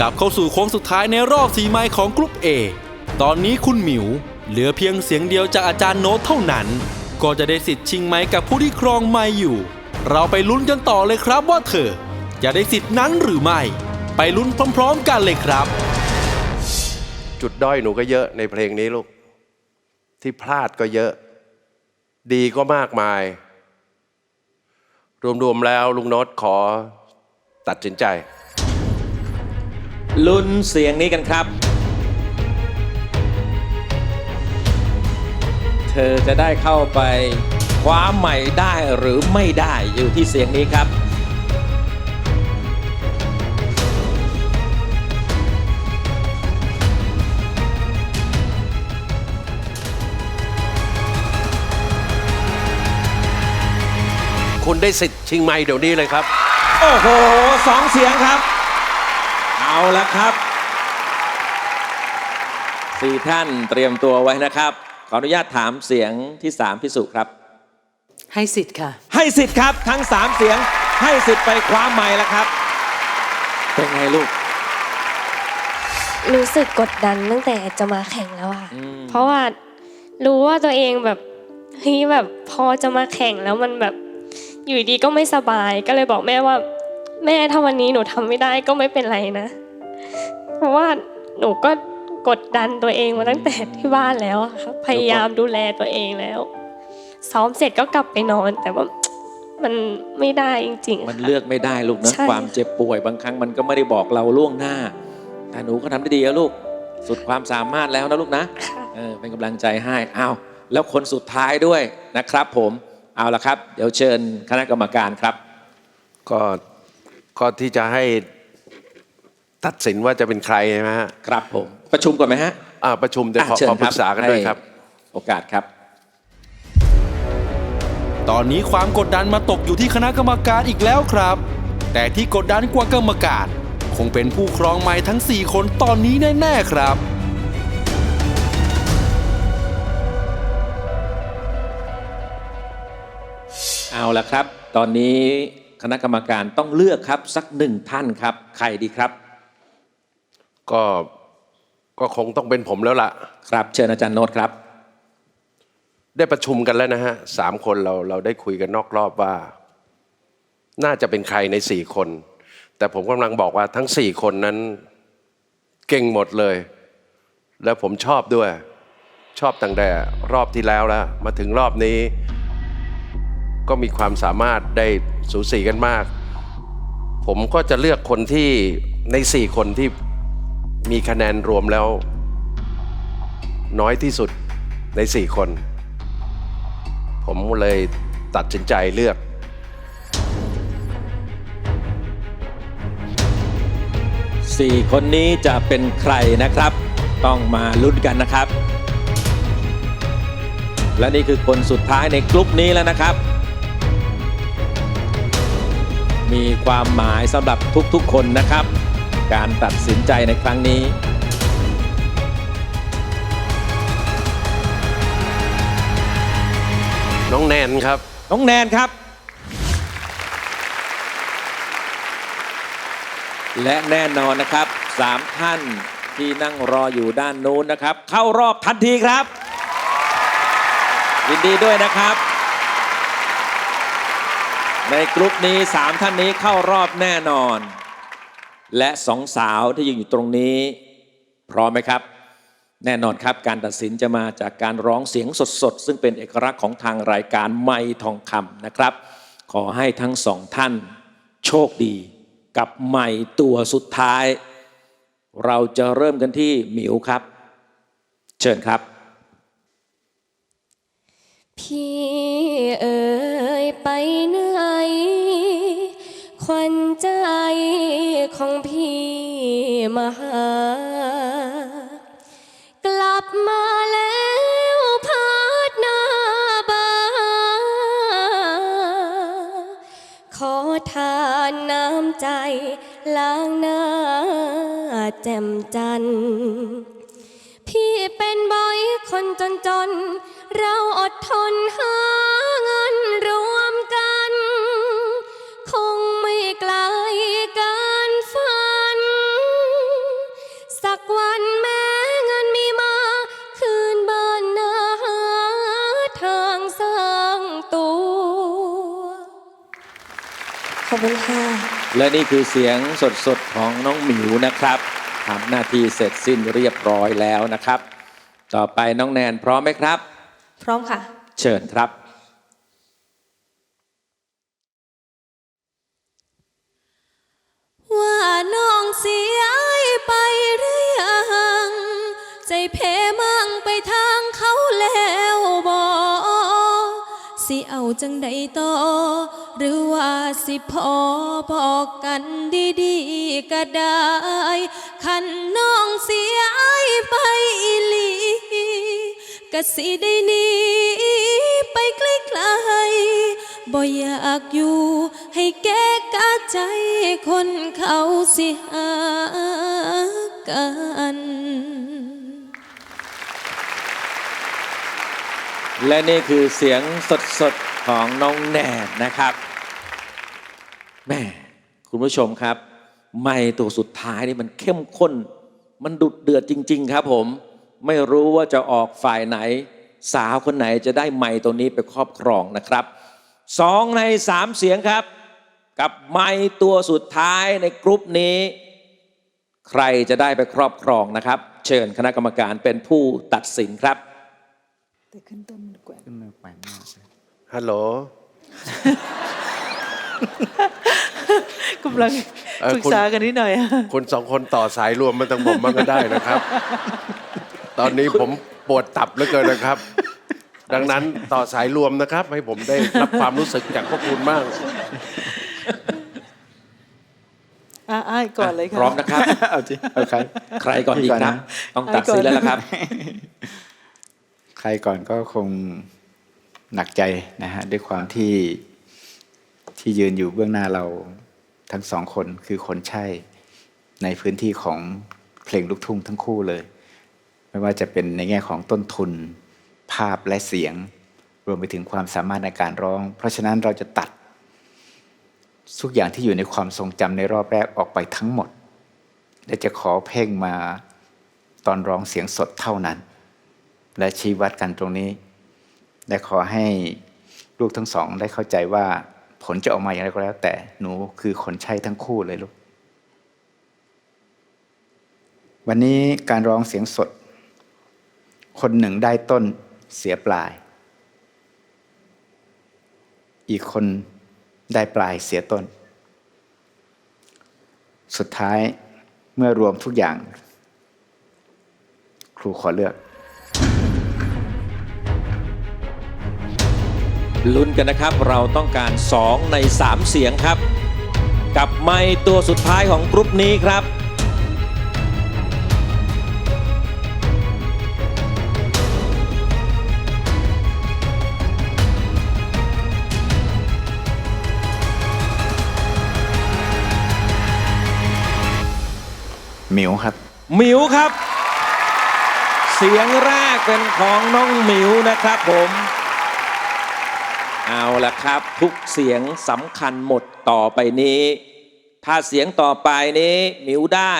กลับเข้าสู่โค้งสุดท้ายในรอบสีไม้ของกรุ๊ป A ตอนนี้คุณหมิว เหลือเพียงเสียงเดียวจากอาจารย์โน้ตเท่านั้น ก็จะได้สิทธิ์ชิงไม้กับผู้ที่ครองไม้อยู่ เราไปลุ้นกันต่อเลยครับว่าเธอ จะได้สิทธิ์นั้นหรือไม่ ไปลุ้นพร้อม ๆ กันเลยครับ จุดด้อยหนูก็เยอะในเพลงนี้ลูก ที่พลาดก็เยอะ ดีก็มากมาย รวมๆแล้วลุงโน้ตขอตัดสินใจ ลุ้นเสียงนี้กันครับ เธอจะได้เข้าไปคว้าใหม่ได้หรือไม่ได้อยู่ที่เสียงนี้ครับคุณได้สิทธิ์ชิงไม้เดี๋ยวนี้เลยครับ โอ้โหสองเสียงครับ เอาละครับสี่ท่านเตรียมตัวไว้นะครับ ขออนุญาตถามเสียงที่สามพิสุครับ ให้สิทธิ์ค่ะ ให้สิทธิ์ครับทั้งสามเสียงให้สิทธิ์ไปคว้าไม้แล้วครับ เป็นไงลูก รู้สึกกดดันตั้งแต่จะมาแข่งแล้วอะอืม เพราะว่ารู้ว่าตัวเองแบบเฮ้ยแบบพอจะมาแข่งแล้วมันแบบอยู่ดีก็ไม่สบายก็เลยบอกแม่ว่า แม่ถ้าวันนี้หนูทำไม่ได้ก็ไม่เป็นไรนะ เพราะว่าหนูก็กดดันตัวเองมาตั้งแต่ที่บ้านแล้วอะครับพยายามดูแลตัวเองแล้ว ซ้อมเสร็จก็กลับไปนอน แต่ว่ามันไม่ได้จริงๆ มันค่ะเลือกไม่ได้ลูกนะใช่ความเจ็บป่วยบางครั้งมันก็ไม่ได้บอกเราล่วงหน้า แต่หนูก็ทำได้ดีแล้วลูก สุดความสามารถแล้วนะลูกนะค่ะเออเป็นกำลังใจให้อ้าวแล้วคนสุดท้ายด้วยนะครับ ผมเอาละครับ เดี๋ยวเชิญคณะกรรมการครับ ก็ก็ที่จะให้ ตัดสินว่าจะเป็นใครใช่ไหมฮะครับผมประชุมก่อนไหมฮะอ่าประชุมจะขออะเชิญขอปรึกษากันด้วยครับให้โอกาสครับ ตอนนี้ความกดดันมาตกอยู่ที่คณะกรรมการอีกแล้วครับ แต่ที่กดดันกว่ากรรมการ คงเป็นผู้ครองไม้ทั้ง 4 คนตอนนี้แน่ๆครับเอาละครับ ตอนนี้คณะกรรมการต้องเลือกครับสักหนึ่งท่านครับ ใครดีครับ ก็ก็คงต้องเป็นผมแล้วล่ะ ครับ เชิญอาจารย์โน้ตครับ ได้ประชุมกันแล้วนะฮะสามคนเราเราได้คุยกันนอกรอบว่า น่าจะเป็นใครในสี่คน แต่ผมกำลังบอกว่าทั้งสี่คนนั้นเก่งหมดเลย แล้วผมชอบด้วย ชอบตั้งแต่รอบที่แล้วแล้ว มาถึงรอบนี้ ก็มีความสามารถได้สูสีกันมาก ผมก็จะเลือกคนที่ในสี่คนที่ มีคะแนนรวมแล้ว น้อยที่สุดในสี่คน ผมเลยตัดสินใจเลือกสี่คนนี้จะเป็นใครนะครับ ต้องมาลุ้นกันนะครับ และนี่คือคนสุดท้ายในกลุ่มนี้แล้วนะครับ มีความหมายสำหรับทุกๆคนนะครับ การตัดสินใจในครั้งนี้ น้องแนนครับ น้องแนนครับ และแน่นอนนะครับสามท่านที่นั่งรออยู่ด้านนู้นนะครับ เข้ารอบทันทีครับยินดีด้วยนะครับ ในกลุ่มนี้สามท่านนี้เข้ารอบแน่นอน และสองสาวที่ยืนอยู่ตรงนี้ พร้อมไหมครับ แน่นอนครับการตัดสินจะมาจากการร้องเสียงสดๆ ซึ่งเป็นเอกลักษณ์ของทางรายการไม่ทองคำนะครับ ขอให้ทั้งสองท่านโชคดีกับไม่ตัวสุดท้าย เราจะเริ่มกันที่หมิวครับ เชิญครับ พี่เอ๋ยไปไหน ควันใจของพี่มหากลับมาแล้วพาดหน้าบา ขอทานน้ำใจล้างหน้าแจ่มจันทร์พี่เป็นบอยคนจนจนๆเราอดทนหา คุณค่ะ และนี่คือเสียงสดๆของน้องหมิวนะครับทำหน้าที่เสร็จสิ้นเรียบร้อยแล้วนะครับ ต่อไปน้องแนนพร้อมไหมครับ พร้อมค่ะ เชิญครับว่าน้องเสียไปหรือยังใจเพ เอาจังใดต่อ หรือว่าสิพอบอกกันดีๆก็ได้ คันน้องเสียไปอีหลีก็สิได้นีไปไกลๆบ่อยากอยู่ให้แก้กาใจคนเขาสิหากัน และนี่คือเสียงสดๆ ของน้องแนนนะครับแม่คุณผู้ชมครับ ไม่ตัวสุดท้ายนี่มันเข้มข้น มันดุดเดือดจริง ๆ ครับผมไม่รู้ว่าจะออกฝ่ายไหน สาวคนไหนจะได้ไม้ตัวนี้ไปครอบครองนะครับสองในสามเสียงครับ กับไม้ตัวสุดท้ายในกรุ๊ปนี้ ใครจะได้ไปครอบครองนะครับ เชิญคณะกรรมการเป็นผู้ตัดสินครับ ฮัลโหลกำลังเอ่อปรึกคุณษากันนิดหน่อยอะคนสองคนต่อสายรวมมาตั้งผมมันก็ได้นะครับ ตอนนี้ผมปวดตับเหลือเกินนะครับ ดังนั้นต่อสายรวมนะครับ ให้ผมได้รับความรู้สึกจากพวกคุณมากอะอ้ายก่อนเลยค่ะ พร้อมนะครับ เอาสิเอาใคร ใครก่อนดีครับ ต้องตัดสินแล้วล่ะครับใค รก่อนก็คงหนักใจนะฮะด้วยความที่ที่ยืนอยู่เบื้องหน้าเราทั้งสองคนคือคนใช่ในพื้นที่ของเพลงลูกทุ่งทั้งคู่เลย ไม่ว่าจะเป็นในแง่ของต้นทุน ภาพและเสียง รวมไปถึงความสามารถในการร้อง เพราะฉะนั้นเราจะตัดทุกอย่างที่อยู่ในความทรงจำในรอบแรกออกไปทั้งหมด และจะขอเพ่งมาตอนร้องเสียงสดเท่านั้น และชี้วัดกันตรงนี้ และขอให้ลูกทั้งสองได้เข้าใจว่าผลจะออกมาอย่างไรก็แล้ว แต่หนูคือคนใช่ทั้งคู่เลยลูก วันนี้การร้องเสียงสด คนหนึ่งได้ต้นเสียปลาย อีกคนได้ปลายเสียต้น สุดท้ายเมื่อรวมทุกอย่าง ครูขอเลือก ลุ้นกันนะครับ เราต้องการ 2 ใน 3 เสียงครับ กับไม้ตัวสุดท้ายของกรุ๊ปนี้ครับ หมิวครับ หมิวครับ เสียงแรกเป็นของน้องหมิวนะครับผม เอาละครับ ทุกเสียงสำคัญหมดต่อไปนี้ ถ้าเสียงต่อไปนี้หมิวได้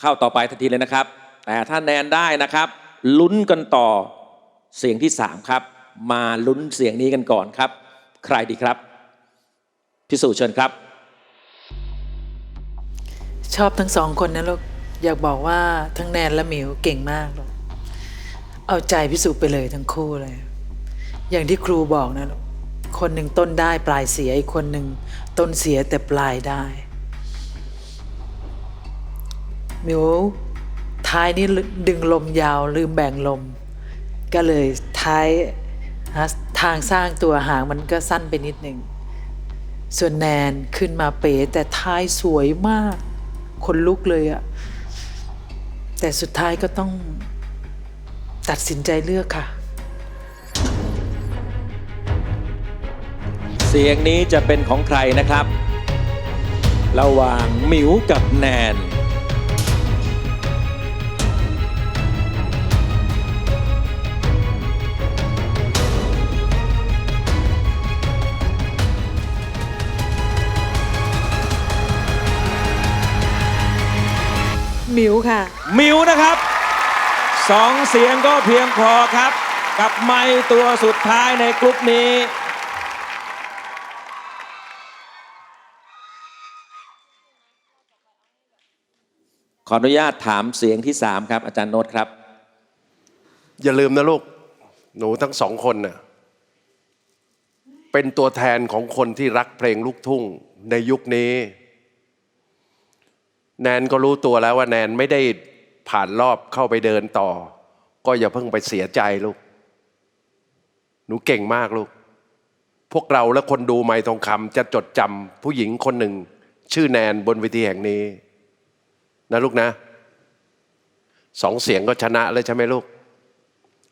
เข้าต่อไปทันทีเลยนะครับ แต่ถ้าแนนได้นะครับ ลุ้นกันต่อเสียงที่สามครับ มาลุ้นเสียงนี้กันก่อนครับ ใครดีครับพิสูจน์เชิญครับ ชอบทั้งสองคนนะลูกอยากบอกว่าทั้งแนนและหมิวเก่งมากลูกเอาใจพิสูจน์ไปเลยทั้งคู่เลย อย่างที่ครูบอกนะลูกคนหนึ่งต้นได้ปลายเสียอีกคนหนึ่งต้นเสียแต่ปลายได้หมิวท้ายนี้ดึงลมยาวลืมแบ่งลม ก็เลยท้ายทางสร้างตัวหางมันก็สั้นไปนิดหนึ่งส่วนแนนขึ้นมาเป๋แต่ท้ายสวยมากคนลุกเลยอะแต่สุดท้ายก็ต้องตัดสินใจเลือกค่ะ สียงนี้จะเป็นของใครนะครับ ระหว่างหมิวกับแนน หมิวค่ะ หมิวนะครับสองเสียงก็เพียงพอครับ กับไม้ตัวสุดท้ายในกลุ่มนี้ ขออนุญาตถามเสียงที่3ครับ อาจารย์โน้ตครับ อย่าลืมนะลูก หนูทั้งสองคนน่ะเป็นตัวแทนของคนที่รักเพลงลูกทุ่งในยุคนี้ แนนก็รู้ตัวแล้วว่าแนนไม่ได้ผ่านรอบเข้าไปเดินต่อ ก็อย่าเพิ่งไปเสียใจลูก หนูเก่งมากลูก พวกเราและคนดูไม้ทองคำจะจดจำผู้หญิงคนหนึ่ง ชื่อแนนบนเวทีแห่งนี้ นะลูกนะสองเสียงก็ชนะเลยใช่ไหมลูก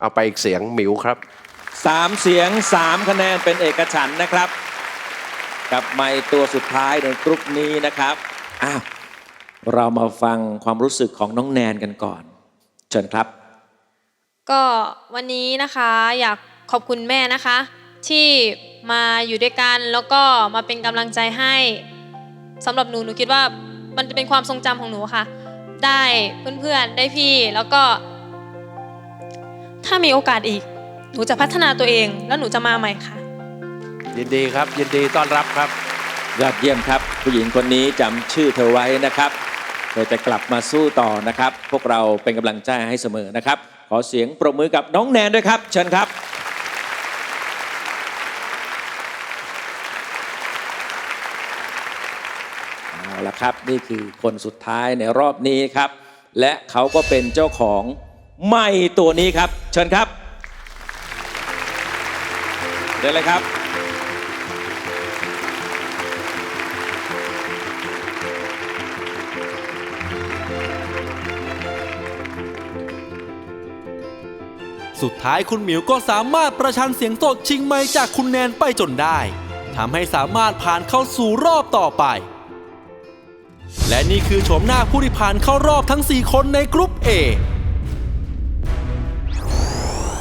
เอาไปอีกเสียงหมิวครับ3เสียง3คะแนนเป็นเอกฉันท์นะครับ กับไมค์ตัวสุดท้ายในกรุ๊ปนี้นะครับอ้าวเรามาฟังความรู้สึกของน้องแนนกันก่อน เชิญครับ ก็วันนี้นะคะอยากขอบคุณแม่นะคะ ที่มาอยู่ด้วยกันแล้วก็มาเป็นกำลังใจให้สำหรับหนูหนูคิดว่า มันจะเป็นความทรงจำของหนูค่ะ ได้เพื่อนๆได้พี่แล้วก็ ถ้ามีโอกาสอีก หนูจะพัฒนาตัวเอง แล้วหนูจะมาใหม่ค่ะ ยินดีครับ ยินดีต้อนรับครับ ยอดเยี่ยมครับ ผู้หญิงคนนี้จำชื่อเธอไว้นะครับเธอจะกลับมาสู้ต่อนะครับ พวกเราเป็นกำลังใจให้เสมอนะครับ ขอเสียงปรบมือกับน้องแนนด้วยครับ เชิญครับ เอาละครับ นี่คือคนสุดท้ายในรอบนี้ครับ และเขาก็เป็นเจ้าของไม่ตัวนี้ครับ เชิญครับเดินเลยครับ สุดท้ายคุณหมิวก็สามารถประชันเสียงสดชิงไมค์จากคุณแนนไปจนได้ทำให้สามารถผ่านเข้าสู่รอบต่อไป และนี่คือโฉมหน้าผู้ที่ผ่านเข้ารอบทั้ง 4 คนในกรุ๊ป A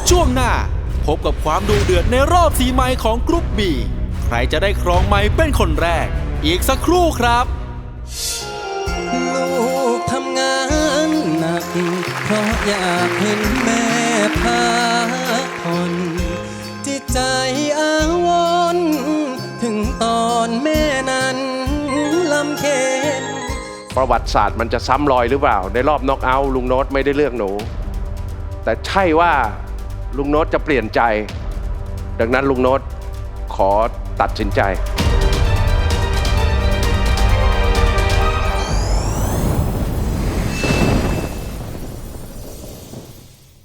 ช่วงหน้าพบกับความดูเดือดในรอบสีไมค์ของกรุ๊ป B ใครจะได้ครองไมค์เป็นคนแรก อีกสักครู่ครับ ลูกทำงานหนัก เพราะอยากเห็นแม่พักผ่อนจิตใจ ประวัติศาสตร์มันจะซ้ำรอยหรือเปล่า ในรอบน็อกเอาท์ลุงโน้ตไม่ได้เลือกหนู แต่ใช่ว่าลุงโน้ตจะเปลี่ยนใจ ดังนั้นลุงโน้ตขอตัดสินใจ